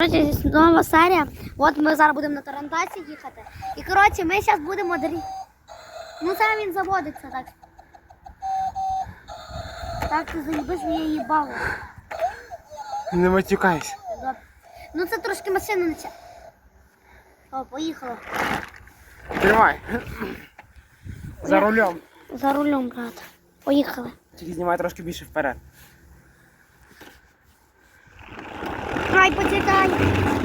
Коротше, нова серія. От ми зараз будемо на Тарантасі їхати. І коротше, ми зараз будемо дрі. Ну це він заводиться так. Так ти заїбиш я їбало. Не матюкайся. Ну це трошки машина не ча. О, поїхала. Тримай. За рулем. За рулем, брат. Поїхали. Тільки знімай трошки більше вперед. 不知道。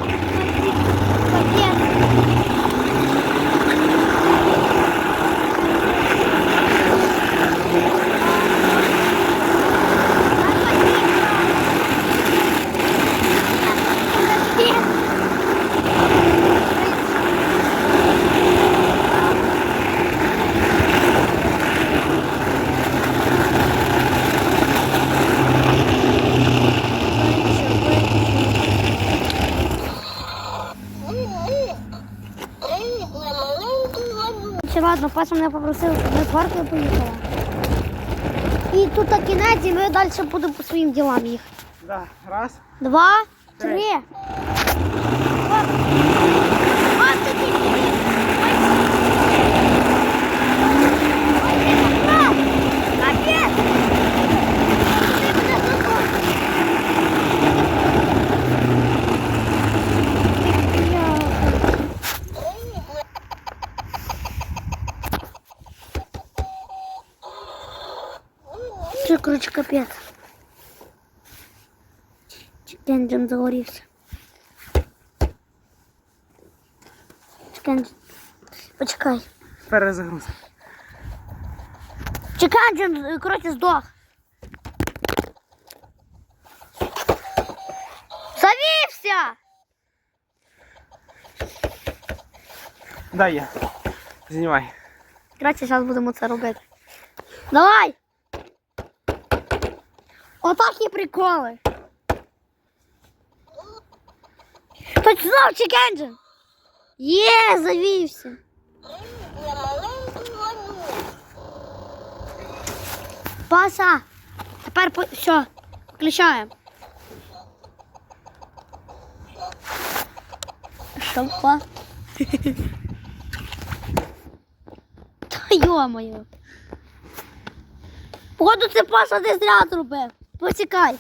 Чи ладно, Паша мене попросив, ми з Варкою поїхали. І тут на кінець, і ми далі будемо по своїм ділам їхати. Да. Раз. Два, Три. три. Це, коротше, капець. Кенджин загорівся. Кенджин. Почекай. Перезагруз. Чеканджин, коротше, здох. Завівся! Дай я. Знімай. Коротше, зараз будемо це робити. Давай! Отак і приколи. Хоч знов чекенджин. Є, завівся. Паса. Тепер по... все, включаємо. Шопа. Та йо-моє. Походу це Паша десь зря зробив. Почекай.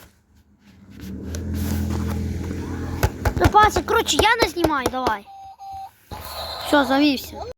Та Паша, коротше, я не знімаю, давай. Все, завівся.